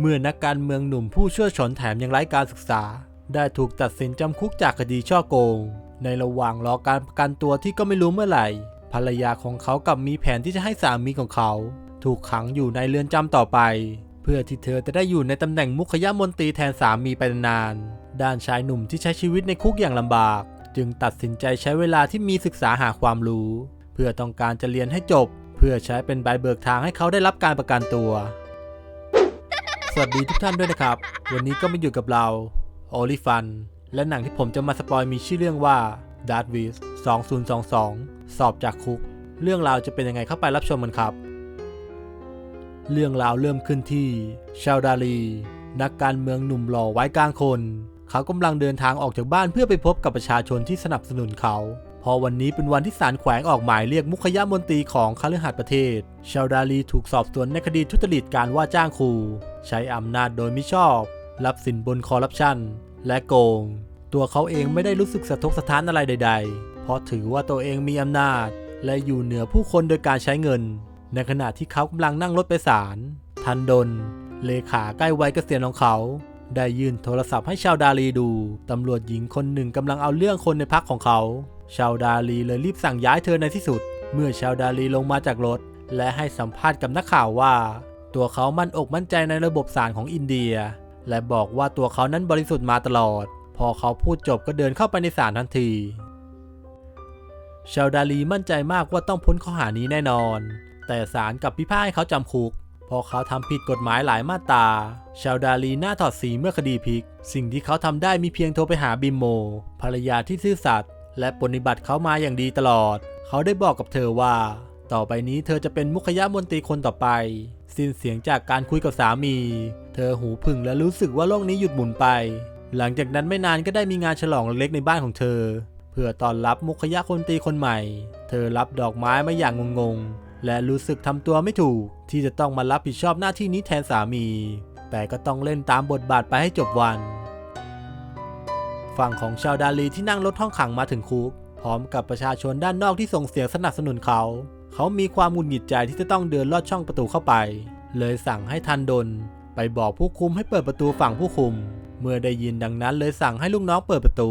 เมื่อนักการเมืองหนุ่มผู้เชื่อชนแถมยังไร้การศึกษา ได้ถูกตัดสินจำคุกจากคดีช่อโกง ในระหว่างรอการประกันตัวที่ก็ไม่รู้เมื่อไหร่ ภรรยาของเขากับมีแผนที่จะให้สามีของเขา ถูกขังอยู่ในเรือนจำต่อไป เพื่อที่เธอจะได้อยู่ในตำแหน่งมุขยมนตรีแทนสามีไปนาน ด้านชายหนุ่มที่ใช้ชีวิตในคุกอย่างลำบาก จึงตัดสินใจใช้เวลาที่มีศึกษาหาความรู้ เพื่อต้องการจะเรียนให้จบ เพื่อใช้เป็นใบเบิกทางให้เขาได้รับการประกันตัว สวัสดีทุกท่านด้วยนะครับ วันนี้ก็มาอยู่กับเราโอลิฟัน และหนังที่ผมจะมาสปอยมีชื่อเรื่องว่า d a r t w i s 2022 สอบจากคุก เรื่องราวจะเป็นยังไงเข้าไปรับชมกันครับ เรื่องราวเริ่มขึ้นที่ชาวดาลีนักการเมืองหนุ่มหล่อไว้กลางคน เขากำลังเดินทางออกจากบ้านเพื่อไปพบกับประชาชนที่สนับสนุนเขา พอวันนี้เป็นวันที่ศาลแขวงออกหมายเรียกมุขยมนตรีของคฤหัสถ์ประเทศ ชาวดาลีถูกสอบสวนในคดีทุจริตการว่าจ้างครู ใช้อำนาจโดยมิชอบ รับสินบนคอร์รัปชัน และโกง ตัวเขาเองไม่ได้รู้สึกสะทกสะท้านอะไรใด ๆ เพราะถือว่าตัวเองมีอำนาจ และอยู่เหนือผู้คนโดยการใช้เงิน ในขณะที่เขากำลังนั่งรถไปศาลทันดน เลขาใกล้วัยเกษียณของเขาได้ยื่นโทรศัพท์ให้ชาวดาลีดู ตำรวจหญิงคนหนึ่งกำลังเอาเรื่องคนในพักของเขา ชาวดาลีเลยรีบสั่งย้ายเธอในที่สุด เมื่อชาวดาลีลงมาจากรถ และให้สัมภาษณ์กับนักข่าวว่า ตัวเขามั่นอกมั่นใจในระบบศาลของอินเดีย และบอกว่าตัวเขานั้นบริสุทธิ์มาตลอด พอเขาพูดจบก็เดินเข้าไปในศาลทันทีชาวดาลีมั่นใจมากว่าต้องพ้นข้อหานี้แน่นอน แต่ศาลกลับพิพากษาให้เขาจำคุกเพราะเขาทำผิดกฎหมายหลายมาตรา ชาวดาลีหน้าถอดสีเมื่อคดีพลิก สิ่งที่เขาทำได้มีเพียงโทรไปหาบิมโม ภรรยาที่ซื่อสัตย์ และปฏิบัติเขามาอย่างดีตลอด เขาได้บอกกับเธอว่า ต่อไปนี้เธอจะเป็นมุขยมนตรีคนต่อไป สิ้นเสียงจากการคุยกับสามี เธอหูผึ่งและรู้สึกว่าโลกนี้หยุดหมุนไป หลังจากนั้นไม่นานก็ได้มีงานฉลองเล็กๆในบ้านของเธอ เพื่อต้อนรับมุขยะคนตีคนใหม่ เธอรับดอกไม้มาอย่างงงๆ และรู้สึกทำตัวไม่ถูก ที่จะต้องมารับผิดชอบหน้าที่นี้แทนสามี แต่ก็ต้องเล่นตามบทบาทไปให้จบวัน ฝั่งของชาวดาลีที่นั่งรถห้องขังมาถึงคุก พร้อมกับประชาชนด้านนอกที่ส่งเสียงสนับสนุนเขา เขามีความหงุดหงิดใจที่จะต้องเดินลอดช่องประตูเข้าไป เลยสั่งให้ทันดน ไปบอกผู้คุมให้เปิดประตูฝั่งผู้คุม เมื่อได้ยินดังนั้นเลยสั่งให้ลูกน้องเปิดประตู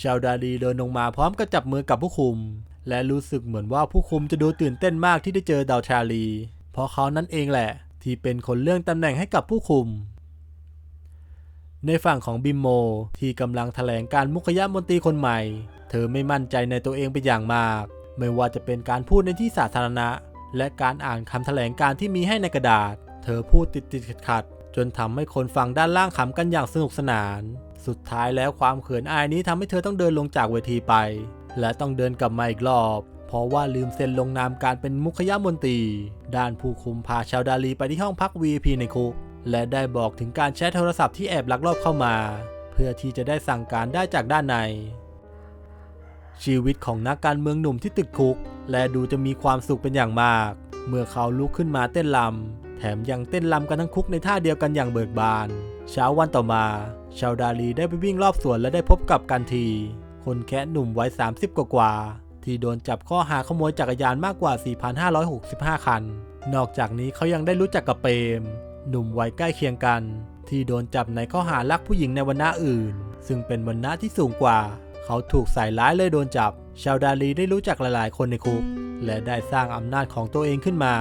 ชาวดาลีเดินลงมาพร้อมกับจับมือกับผู้คุม และรู้สึกเหมือนว่าผู้คุมจะดูตื่นเต้นมากที่ได้เจอดาวชาลี เพราะเขานั่นเองแหละ ที่เป็นคนเลื่อนตำแหน่งให้กับผู้คุม ในฝั่งของบิมโม ที่กำลังแถลงการมุขยมนตรีคนใหม่ เธอไม่มั่นใจในตัวเองเป็นอย่างมาก ไม่ว่าจะเป็นการพูดในที่สาธารณะ และการอ่านคำแถลงการที่มีให้ในกระดาษ เธอพูดติดติดขัดขัดจนทำให้คนฟังด้านล่างขำกันอย่างสนุกสนาน สุดท้ายแล้วความเขินอายนี้ทำให้เธอต้องเดินลงจากเวทีไป และต้องเดินกลับมาอีกรอบ เพราะว่าลืมเซ็นลงนามการเป็นมุขยมนตรี ด้านผู้คุมพาชาวดาลีไปที่ห้องพัก VIP ในคุก และได้บอกถึงการแชทโทรศัพท์ที่แอบลักลอบเข้ามา เพื่อที่จะได้สั่งการได้จากด้านใน ชีวิตของนักการเมืองหนุ่มที่ติดคุก และดูจะมีความสุขเป็นอย่างมาก เมื่อเขาลุกขึ้นมาเต้นลำแถมยังเต้นลำกันทั้งคุกในท่าเดียวกันอย่างเบิกบาน เช้าวันต่อมาชาวดาลีได้ไปวิ่งรอบสวนและได้พบกับกันที คนแคะหนุ่มวัย 30 กว่าที่โดนจับข้อหาขโมยจักรยานมากกว่า 4,565 คัน นอกจากนี้เขายังได้รู้จักกับเปม หนุ่มวัยใกล้เคียงกัน ที่โดนจับในข้อหารักผู้หญิงในวันณะอื่น ซึ่งเป็นวันณะที่สูงกว่า เขาถูกใส่ร้ายเลยโดนจับ ชาวดาลีได้รู้จักหลายๆ คนในคุก และได้สร้างอำนาจของตัวเองขึ้นมา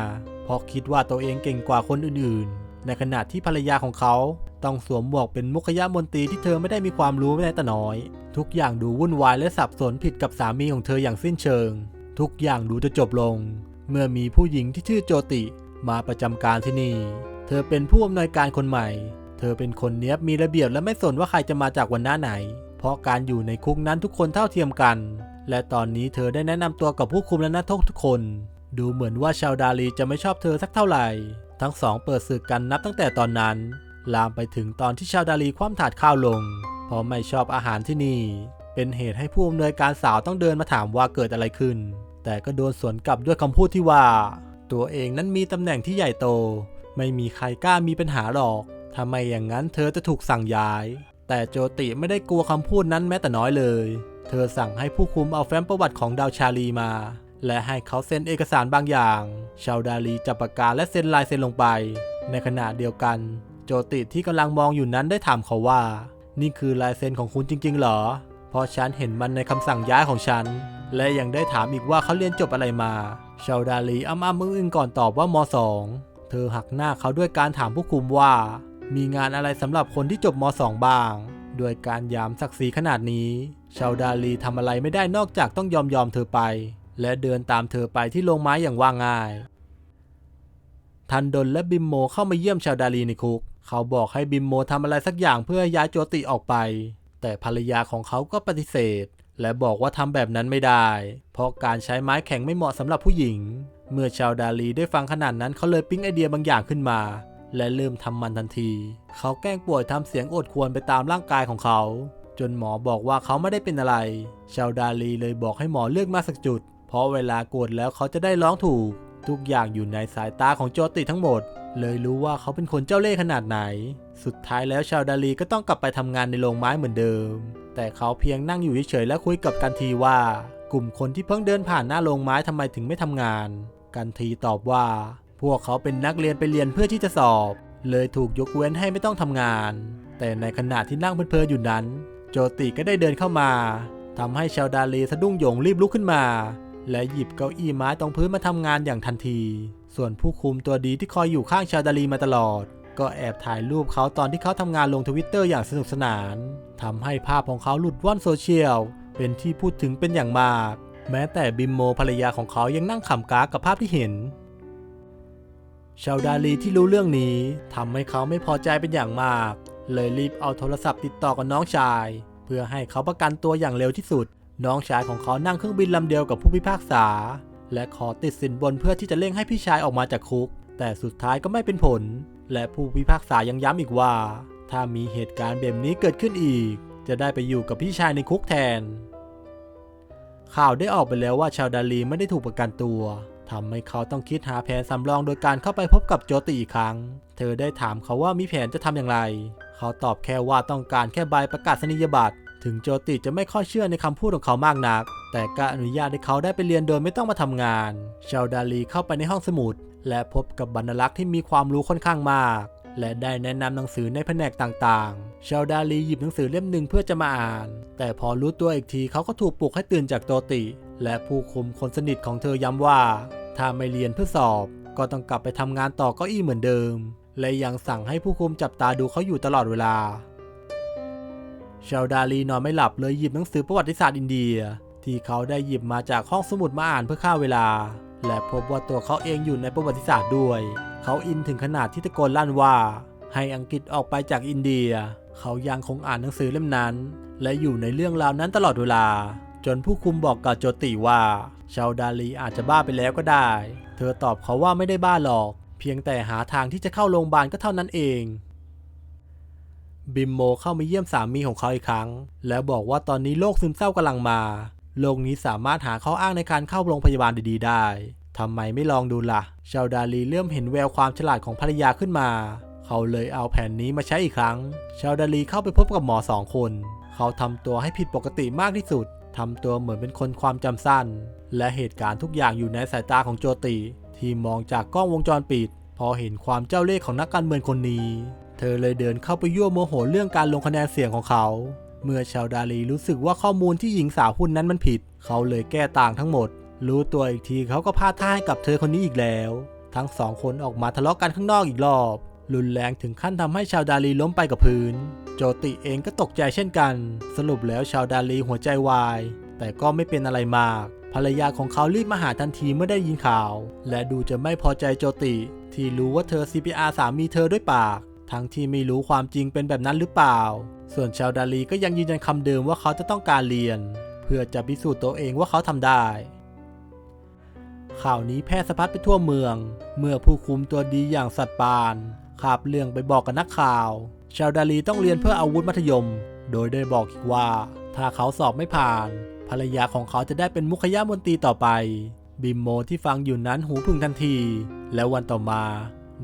เพราะคิดว่าตัวเองเก่งกว่าคนอื่นๆ ในขณะที่ภรรยาของเขาต้องสวมหมวกเป็นมุขยมนตรีที่เธอไม่ได้มีความรู้แม้แต่น้อย ทุกอย่างดูวุ่นวายและสับสนผิดกับสามีของเธออย่างสิ้นเชิง ทุกอย่างดูจะจบลง เมื่อมีผู้หญิงที่ชื่อโจติมาประจำการที่นี่ เธอเป็นผู้อำนวยการคนใหม่ เธอเป็นคนเนี้ยบมีระเบียบและไม่สนว่าใครจะมาจากวันหน้าไหน เพราะการอยู่ในคุกนั้นทุกคนเท่าเทียมกัน และตอนนี้เธอได้แนะนำตัวกับผู้คุมและนักโทษทุกคน ดูเหมือนว่าชาวดาลีจะไม่ชอบเธอสักเท่าไหร่ ทั้งสองเปิดศึกกันนับตั้งแต่ตอนนั้น ลามไปถึงตอนที่ชาวดาลีคว่ำถาดข้าวลง เพราะไม่ชอบอาหารที่นี่ เป็นเหตุให้ผู้อำนวยการสาวต้องเดินมาถามว่าเกิดอะไรขึ้น แต่ก็โดนสวนกลับด้วยคำพูดที่ว่า ตัวเองนั้นมีตำแหน่งที่ใหญ่โต ไม่มีใครกล้ามีปัญหาหรอกทำไมอย่างนั้นเธอจะถูกสั่งย้าย แต่โจติไม่ได้กลัวคำพูดนั้นแม้แต่น้อยเลย เธอสั่งให้ผู้คุมเอาแฟ้มประวัติของดาวชาลีมา และให้เขาเซ็นเอกสารบางอย่าง ชาวดาลีจับปากกาและเซ็นลายเซ็นลงไป ในขณะเดียวกัน โจติที่กำลังมองอยู่นั้นได้ถามเขาว่า นี่คือลายเซ็นของคุณจริง ๆ เหรอ เพราะฉันเห็นมันในคำสั่งย้ายของฉัน และยังได้ถามอีกว่าเขาเรียนจบอะไรมา ชาวดาลีอ้ำอ้ำอึ้งก่อนตอบว่ามสอง เธอหักหน้าเขาด้วยการถามผู้คุมว่า มีงานอะไรสำหรับคนที่จบมสองบ้างด้วยการยามศักดิ์ศรีขนาดนี้ชาวดาลีทำอะไรไม่ได้นอกจากต้องยอมยอมเธอไป และเดินตามเธอไปที่โรงไม้อย่างว่าง่าย ทันดนและบิมโมเข้ามาเยี่ยมชาวดาลีในคุก เขาบอกให้บิมโมทำอะไรสักอย่างเพื่อย้ายโจติออกไป แต่ภรรยาของเขาก็ปฏิเสธ และบอกว่าทำแบบนั้นไม่ได้ เพราะการใช้ไม้แข็งไม่เหมาะสำหรับผู้หญิง เมื่อชาวดาลีได้ฟังขนาดนั้นเขาเลยปิ๊งไอเดียบางอย่างขึ้นมา และเริ่มทำมันทันที เขาแกล้งป่วยทำเสียงโอดควรไปตามร่างกายของเขา จนหมอบอกว่าเขาไม่ได้เป็นอะไร ชาวดาลีเลยบอกให้หมอเลือกมาสักจุด เพราะเวลาโกรธแล้วเขาจะได้ร้องถูก ทุกอย่างอยู่ในสายตาของโจติทั้งหมด เลยรู้ว่าเขาเป็นคนเจ้าเล่ห์ขนาดไหน สุดท้ายแล้วชาวดาลีก็ต้องกลับไปทำงานในโรงไม้เหมือนเดิม แต่เขาเพียงนั่งอยู่เฉยๆและคุยกับกันทีว่า กลุ่มคนที่เพิ่งเดินผ่านหน้าโรงไม้ทำไมถึงไม่ทำงาน กันทีตอบว่า พวกเขาเป็นนักเรียนไปเรียนเพื่อที่จะสอบ เลยถูกยกเว้นให้ไม่ต้องทำงาน แต่ในขณะที่นั่งเพลินๆอยู่นั้น โจติก็ได้เดินเข้ามาทำให้ชาวดาลีสะดุ้งโหยงรีบลุกขึ้นมา และหยิบเก้าอี้ไม้ตรงพื้นมาทำงานอย่างทันที ส่วนผู้คุมตัวดีที่คอยอยู่ข้างชาวดาลีมาตลอด ก็แอบถ่ายรูปเขาตอนที่เขาทำงานลงทวิตเตอร์อย่างสนุกสนานทำให้ภาพของเขาหลุดว่อนโซเชียลเป็นที่พูดถึงเป็นอย่างมาก แม้แต่บิมโมภรรยาของเขายังนั่งขำกากกับภาพที่เห็น ชาวดาลีที่รู้เรื่องนี้ทำให้เขาไม่พอใจเป็นอย่างมาก เลยรีบเอาโทรศัพท์ติดต่อกับน้องชาย เพื่อให้เขาประกันตัวอย่างเร็วที่สุด น้องชายของเขานั่งเครื่องบินลำเดียวกับผู้พิพากษา และขอติดสินบนเพื่อที่จะเร่งให้พี่ชายออกมาจากคุก แต่สุดท้ายก็ไม่เป็นผล และผู้พิพากษายังย้ำอีกว่า ถ้ามีเหตุการณ์แบบนี้เกิดขึ้นอีก จะได้ไปอยู่กับพี่ชายในคุกแทน ข่าวได้ออกไปแล้วว่าชาวดาลีไม่ได้ถูกประกันตัวทำให้เขาต้องคิดหาแผนสำรองโดยการเข้าไปพบกับโจติอีกครั้ง เธอได้ถามเขาว่ามีแผนจะทำอย่างไร เขาตอบแค่ว่าต้องการแค่ใบประกาศนียบัตร ถึงโจติจะไม่ค่อยเชื่อในคำพูดของเขามากนัก แต่ก็อนุญาตให้เขาได้ไปเรียนโดยไม่ต้องมาทำงาน ชาวดาลีเข้าไปในห้องสมุด และพบกับบรรลักษ์ที่มีความรู้ค่อนข้างมาก และได้แนะนำหนังสือในแผนกต่างๆ ชาวดาลีหยิบหนังสือเล่มหนึ่งเพื่อจะมาอ่าน แต่พอรู้ตัวอีกทีเขาก็ถูกปลุกให้ตื่นจากโตติ และผู้คุมคนสนิทของเธอย้ำว่า ถ้าไม่เรียนเพื่อสอบ ก็ต้องกลับไปทำงานต่อเก้าอี้เหมือนเดิม และยังสั่งให้ผู้คุมจับตาดูเขาอยู่ตลอดเวลา ชาวดาลีนอนไม่หลับเลยหยิบหนังสือประวัติศาสตร์อินเดีย ที่เขาได้หยิบมาจากห้องสมุดมาอ่านเพื่อฆ่าเวลา และพบว่าตัวเขาเองอยู่ในประวัติศาสตร์ด้วย เขาอินถึงขนาดที่ตะโกนลั่นว่า ให้อังกฤษออกไปจากอินเดีย เขายังคงอ่านหนังสือเล่มนั้น และอยู่ในเรื่องราวนั้นตลอดเวลา จนผู้คุมบอกกับโจติว่า ชาวดาลีอาจจะบ้าไปแล้วก็ได้ เธอตอบเขาว่าไม่ได้บ้าหรอก เพียงแต่หาทางที่จะเข้าโรงพยาบาลก็เท่านั้นเองบิมโมเข้ามาเยี่ยมสามีของเขาอีกครั้ง แล้วบอกว่าตอนนี้โรคซึมเศร้ากำลังมา โรคนี้สามารถหาข้ออ้างในการเข้าโรงพยาบาลดีๆได้ทำไมไม่ลองดูละ่ะ ชาวดาลีเริ่มเห็นแววความฉลาดของภรรยาขึ้นมา เขาเลยเอาแผนนี้มาใช้อีกครั้ง ชาวดาลีเข้าไปพบกับหมอสองคน เขาทำตัวให้ผิดปกติมากที่สุด ทำตัวเหมือนเป็นคนความจำสั้น และเหตุการณ์ทุกอย่างอยู่ในสายตาของโจติ ที่มองจากกล้องวงจรปิด พอเห็นความเจ้าเล่ห์ของนักการเมืองคนนี้ เธอเลยเดินเข้าไปยั่วโมโหเรื่องการลงคะแนนเสียงของเขา เมื่อชาวดาลีรู้สึกว่าข้อมูลที่หญิงสาวหุ้นนั้นมันผิด เขาเลยแก้ต่างทั้งหมด รู้ตัวอีกทีเขาก็พาท่าให้กับเธอคนนี้อีกแล้ว ทั้งสองคนออกมาทะเลาะกันข้างนอกอีกรอบ รุนแรงถึงขั้นทำให้ชาวดาลีล้มไปกับพื้น โจติเองก็ตกใจเช่นกัน สรุปแล้วชาวดาลีหัวใจวาย แต่ก็ไม่เป็นอะไรมากภรรยาของเขารีบมาหาทันทีเมื่อได้ยินข่าว และดูจะไม่พอใจโจติ ที่รู้ว่าเธอ CPR สามีเธอด้วยปาก ทั้งที่ไม่รู้ความจริงเป็นแบบนั้นหรือเปล่า ส่วนชาวดาลีก็ยังยืนยันคำเดิมว่าเขาจะต้องการเรียน เพื่อจะพิสูจน์ตัวเองว่าเขาทำได้ ข่าวนี้แพร่สะพัดไปทั่วเมือง เมื่อผู้คุมตัวดีอย่างสัตว์ปานขับเรื่องไปบอกกับนักข่าว ชาวดาลีต้องเรียนเพื่ออาวุธมัธยม โดยได้บอกอีกว่า ถ้าเขาสอบไม่ผ่าน ภรรยาของเขาจะได้เป็นมุขยามนตรีต่อไป บิมโมที่ฟังอยู่นั้นหูพึ่งทันที แล้ววันต่อมา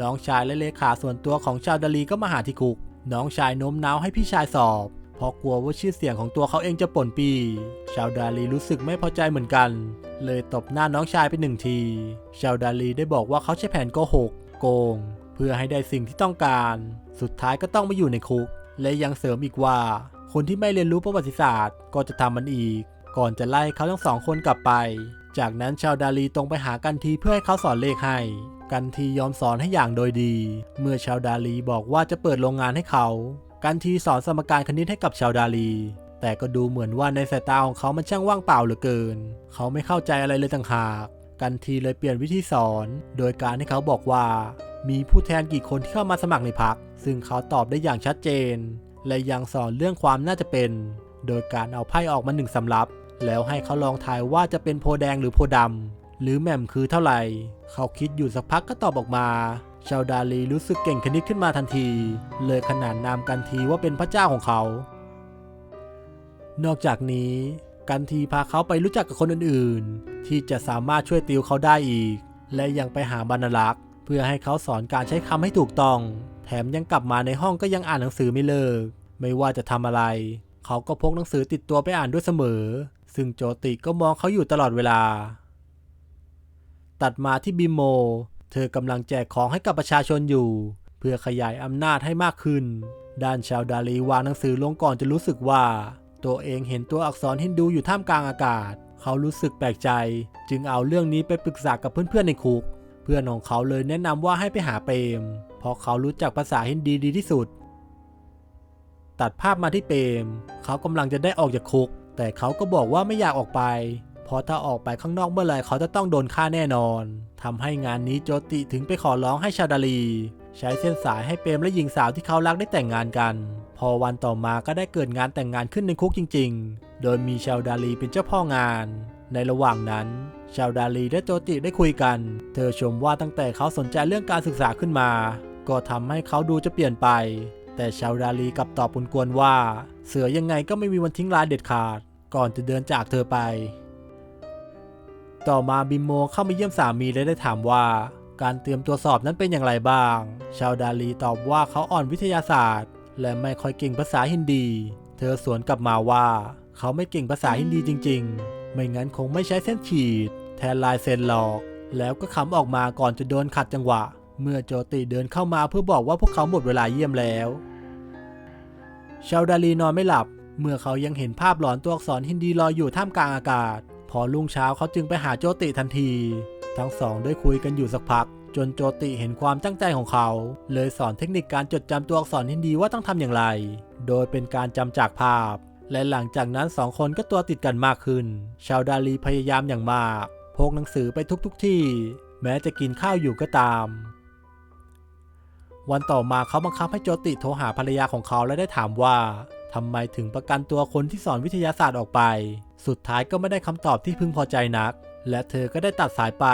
น้องชายและเลขาส่วนตัวของชาวดาลีก็มาหาที่คุก น้องชายโน้มน้าวให้พี่ชายสอบเพราะกลัวว่าชื่อเสียงของตัวเขาเองจะป่นปี ชาวดาลีรู้สึกไม่พอใจเหมือนกัน เลยตบหน้าน้องชายไปหนึ่งที ชาวดาลีได้บอกว่าเขาใช้แผนโกหก โกง เพื่อให้ได้สิ่งที่ต้องการ สุดท้ายก็ต้องมาอยู่ในคุก และยังเสริมอีกว่า คนที่ไม่เรียนรู้ประวัติศาสตร์ ก็จะทำมันอีก ก่อนจะไล่เขาทั้งสองคนกลับไป จากนั้นชาวดาลีตรงไปหากันทีเพื่อให้เขาสอนเลขให้ กันทียอมสอนให้อย่างโดยดี เมื่อชาวดาลีบอกว่าจะเปิดโรงงานให้เขา กันทีสอนสมการคณิตให้กับชาวดาลี แต่ก็ดูเหมือนว่าในสายตาของเขามันช่างว่างเปล่าเหลือเกิน เขาไม่เข้าใจอะไรเลยต่างหาก กันทีเลยเปลี่ยนวิธีสอน โดยการให้เขาบอกว่า มีผู้แทนกี่คนที่เข้ามาสมัครในพัก ซึ่งเขาตอบได้อย่างชัดเจน และยังสอนเรื่องความน่าจะเป็น โดยการเอาไพ่ออกมาหนึ่งสำรับ แล้วให้เขาลองทายว่าจะเป็นโพแดงหรือโพดำ หรือแหม่มคือเท่าไหร่ เขาคิดอยู่สักพักก็ตอบออกมา ชาวดาลีรู้สึกเก่งคณิตขึ้นมาทันที เลยขนานนามกันทีว่าเป็นพระเจ้าของเขา นอกจากนี้กันทีพาเขาไปรู้จักกับคนอื่นๆ ที่จะสามารถช่วยติวเขาได้อีก และยังไปหาบรรลักษ์เพื่อให้เขาสอนการใช้คำให้ถูกต้อง แถมยังกลับมาในห้องก็ยังอ่านหนังสือไม่เลิก ไม่ว่าจะทำอะไร เขาก็พกหนังสือติดตัวไปอ่านด้วยเสมอ ซึ่งโจติก็มองเขาอยู่ตลอดเวลา ตัดมาที่บิโม เธอกำลังแจกของให้กับประชาชนอยู่ เพื่อขยายอำนาจให้มากขึ้น ด้านชาวดาลีวางหนังสือลงก่อนจะรู้สึกว่า ตัวเองเห็นตัวอักษรฮินดูอยู่ท่ามกลางอากาศ เขารู้สึกแปลกใจ จึงเอาเรื่องนี้ไปปรึกษากับเพื่อนๆในคุก เพื่อนของเขาเลยแนะนำว่าให้ไปหาเปรม เพราะเขารู้จักภาษาฮินดีดีที่สุด ตัดภาพมาที่เปรม เขากำลังจะได้ออกจากคุก แต่เขาก็บอกว่าไม่อยากออกไป เพราะถ้าออกไปข้างนอกเมื่อไหร่เขาจะต้องโดนฆ่าแน่นอนทำให้งานนี้โจติถึงไปขอร้องให้ชาดาลี ใช้เส้นสายให้เปรมและหญิงสาวที่เขารักได้แต่งงานกัน พอวันต่อมาก็ได้เกิดงานแต่งงานขึ้นในคุกจริง ๆ โดยมีชาวดาลีเป็นเจ้าพ่องาน ในระหว่างนั้นชาวดาลีและโจติได้คุยกัน เธอชมว่าตั้งแต่เขาสนใจเรื่องการศึกษาขึ้นมา ก็ทำให้เขาดูจะเปลี่ยนไป แต่ชาวดาลีกลับตอบปุนกวนว่า เสือยังไงก็ไม่มีวันทิ้งลายเด็ดขาด ก่อนจะเดินจากเธอไป ต่อมาบิมโมเข้ามาเยี่ยมสามีและได้ถามว่าการเตรียมตัวสอบนั้นเป็นอย่างไรบ้าง ชาวดาลีตอบว่าเขาอ่อนวิทยาศาสตร์ และไม่ค่อยเก่งภาษาฮินดี เธอสวนกลับมาว่า เขาไม่เก่งภาษาฮินดีจริง ๆ ไม่งั้นคงไม่ใช้เส้นขีด แทนลายเซ็นหรอก แล้วก็ขำออกมาก่อนจะโดนขัดจังหวะ เมื่อโจติเดินเข้ามาเพื่อบอกว่าพวกเขาหมดเวลาเยี่ยมแล้ว ชาวดาลีนอนไม่หลับ เมื่อเขายังเห็นภาพหลอนตัวอักษรฮินดีลอยอยู่ท่ามกลางอากาศ พอรุ่งเช้าเขาจึงไปหาโจติทันที ทั้งสองได้คุยกันอยู่สักพัก จนโจติเห็นความตั้งใจของเขา เลยสอนเทคนิคการจดจำตัวอักษรฮินดีว่าต้องทำอย่างไร โดยเป็นการจำจากภาพ และหลังจากนั้นสองคนก็ตัวติดกันมากขึ้น ชาวดาลีพยายามอย่างมากพกหนังสือไปทุกๆทที่ แม้จะกินข้าวอยู่ก็ตาม วันต่อมาเขาบังคับให้โจติโทรหาภรรยาของเขาและได้ถามว่าทำไมถึงประกันตัวคนที่สอนวิทยาศาสตร์ออกไป สุดท้ายก็ไม่ได้คำตอบที่พึงพอใจนัก และเธอก็ได้ตัดสายไป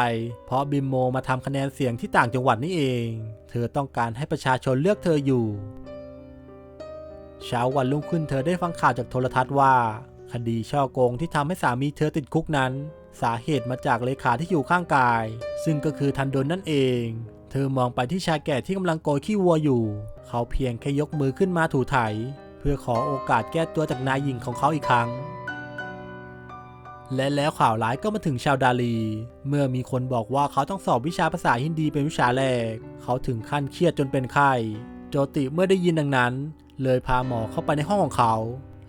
เพราะบิมโมมาทำคะแนนเสียงที่ต่างจังหวัดนี่เอง เธอต้องการให้ประชาชนเลือกเธออยู่ เช้าวันรุ่งขึ้นเธอได้ฟังข่าวจากโทรทัศน์ว่า คดีช่อโกงที่ทำให้สามีเธอติดคุกนั้น สาเหตุมาจากเลขาที่อยู่ข้างกาย ซึ่งก็คือทันดนนั่นเอง เธอมองไปที่ชายแก่ที่กำลังโกยขี้วัวอยู่ เขาเพียงแค่ยกมือขึ้นมาถูไถเพื่อขอโอกาสแก้ตัวจากนายหญิงของเขาอีกครั้ง และแล้วข่าวร้ายก็มาถึงชาวดาลี เมื่อมีคนบอกว่าเขาต้องสอบวิชาภาษาฮินดีเป็นวิชาแรก เขาถึงขั้นเครียดจนเป็นไข้ โจติเมื่อได้ยินดังนั้น เลยพาหมอเข้าไปในห้องของเขา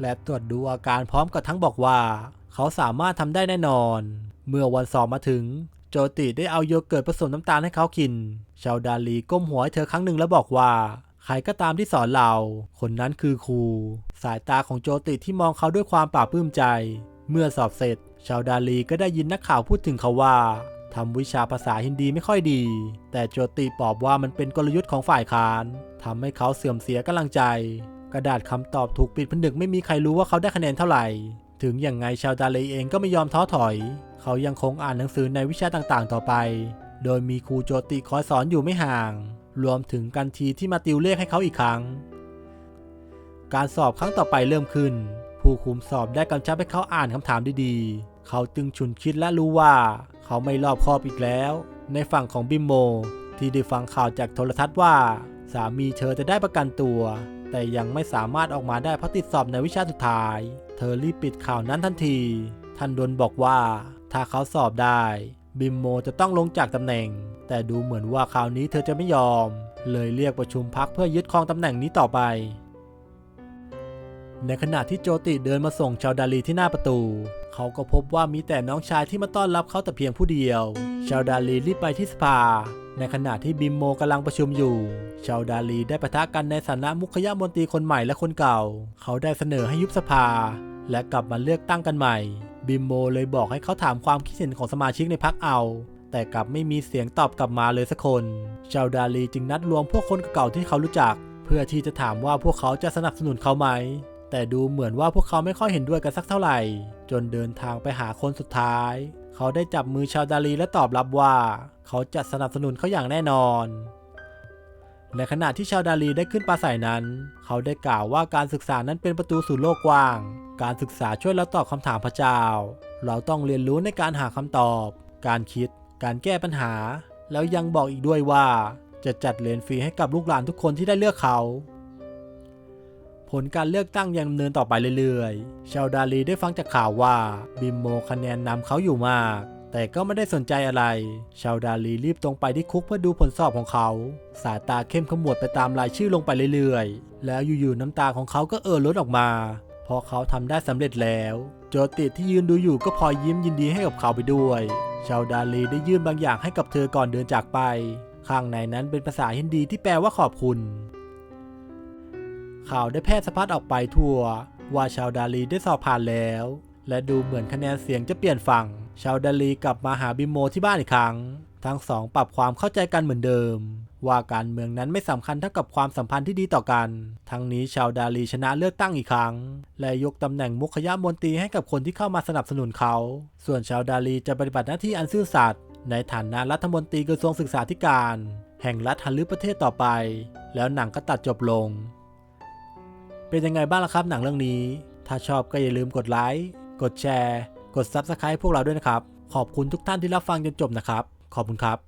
และตรวจดูอาการพร้อมกับทั้งบอกว่า เขาสามารถทำได้แน่นอน เมื่อวันสอบมาถึง โจติได้เอาโยเกิร์ตผสมน้ำตาลให้เขากิน ชาวดาลีก้มหัวให้เธอครั้งหนึ่งแล้วบอกว่าใครก็ตามที่สอนเรา คนนั้นคือครู สายตาของโจติที่มองเขาด้วยความปลาบปลื้มใจ เมื่อสอบเสร็จ ชาวดาลีก็ได้ยินนักข่าวพูดถึงเขาว่าทำวิชาภาษาฮินดีไม่ค่อยดี แต่โจติตอบว่ามันเป็นกลยุทธ์ของฝ่ายค้านทำให้เขาเสื่อมเสียกำลังใจ กระดาษคำตอบถูกปิดผนึกไม่มีใครรู้ว่าเขาได้คะแนนเท่าไหร่ ถึงอย่างไงชาวดาลีเองก็ไม่ยอมท้อถอย เขายังคงอ่านหนังสือในวิชาต่างๆ ต่อไป โดยมีครูโจติคอยสอนอยู่ไม่ห่าง รวมถึงกันทีที่มาติวเลขให้เขาอีกครั้ง การสอบครั้งต่อไปเริ่มขึ้น ผู้คุมสอบได้กำชับให้เขาอ่านคำถามดีๆ เขาจึงฉุนคิดและรู้ว่า เขาไม่รอบคอบอีกแล้ว ในฝั่งของบิมโม ที่ได้ฟังข่าวจากโทรทัศน์ว่า สามีเธอจะได้ประกันตัว แต่ยังไม่สามารถออกมาได้เพราะติดสอบในวิชาสุดท้าย เธอรีบปิดข่าวนั้นทันที ท่านดนบอกว่า ถ้าเขาสอบได้ บิมโมจะต้องลงจากตำแหน่ง แต่ดูเหมือนว่าคราวนี้เธอจะไม่ยอม เลยเรียกประชุมพักเพื่อยึดครองตำแหน่งนี้ต่อไปในขณะที่โจติเดินมาส่งชาวดาลีที่หน้าประตู เขาก็พบว่ามีแต่น้องชายที่มาต้อนรับเขาแต่เพียงผู้เดียว ชาวดาลีรีบไปที่สภา ในขณะที่บิมโมกำลังประชุมอยู่ ชาวดาลีได้ปะทะกันในฐานะมุขยมนตรีคนใหม่และคนเก่า เขาได้เสนอให้ยุบสภา และกลับมาเลือกตั้งกันใหม่ บิมโมเลยบอกให้เขาถามความคิดเห็นของสมาชิกในพักเอาแต่กลับไม่มีเสียงตอบกลับมาเลยสักคน ชาวดาลีจึงนัดรวมพวกคนเก่าที่เขารู้จัก เพื่อที่จะถามว่าพวกเขาจะสนับสนุนเขาไหม แต่ดูเหมือนว่าพวกเขาไม่ค่อยเห็นด้วยกันสักเท่าไหร่ จนเดินทางไปหาคนสุดท้าย เขาได้จับมือชาวดาลีและตอบรับว่า เขาจะสนับสนุนเขาอย่างแน่นอน ในขณะที่ชาวดาลีได้ขึ้นปราศัยนั้น เขาได้กล่าวว่าการศึกษานั้นเป็นประตูสู่โลกกว้าง การศึกษาช่วยเราตอบคำถามพระเจ้า เราต้องเรียนรู้ในการหาคำตอบ การคิด การแก้ปัญหา แล้วยังบอกอีกด้วยว่า จะจัดเรียนฟรีให้กับลูกหลานทุกคนที่ได้เลือกเขา ผลการเลือกตั้งยังดำเนินต่อไปเรื่อยๆ ชาวดาลีได้ฟังจากข่าวว่าบิมโมคะแนนนำเขาอยู่มาก แต่ก็ไม่ได้สนใจอะไร ชาวดาลีรีบตรงไปที่คุกเพื่อดูผลสอบของเขา สายตาเข้มขมวดไปตามรายชื่อลงไปเรื่อยๆ แล้วอยู่ๆน้ำตาของเขาก็เอ่อล้นออกมาเพราะเขาทำได้สำเร็จแล้ว โจติที่ยืนดูอยู่ก็พลอยยิ้มยินดีให้กับเขาไปด้วย ชาวดาลีได้ยื่นบางอย่างให้กับเธอก่อนเดินจากไปข้างในนั้นเป็นภาษาฮินดีที่แปลว่าขอบคุณ ข่าวได้แพร่สะพัดออกไปทั่ว ว่าชาวดาลีได้สอบผ่านแล้ว และดูเหมือนคะแนนเสียงจะเปลี่ยนฝั่ง ชาวดาลีกลับมาหาบิโมที่บ้านอีกครั้ง ทั้งสองปรับความเข้าใจกันเหมือนเดิม ว่าการเมืองนั้นไม่สำคัญเท่ากับความสัมพันธ์ที่ดีต่อกัน ทั้งนี้ชาวดาลีชนะเลือกตั้งอีกครั้ง และยกตำแหน่งมุขยมนตรีให้กับคนที่เข้ามาสนับสนุนเขา ส่วนชาวดาลีจะปฏิบัติหน้าที่อันซื่อสัตย์ในฐานะรัฐมนตรีกระทรวงศึกษาธิการ แห่งรัฐฮันลือประเทศต่อไป แล้วหนังก็ตัดจบลง เป็นยังไงบ้างล่ะครับหนังเรื่องนี้ ถ้าชอบก็อย่าลืมกดไลค์กดแชร์ กด Subscribe พวกเราด้วยนะครับ ขอบคุณทุกท่านที่รับฟังจนจบนะครับ ขอบคุณครับ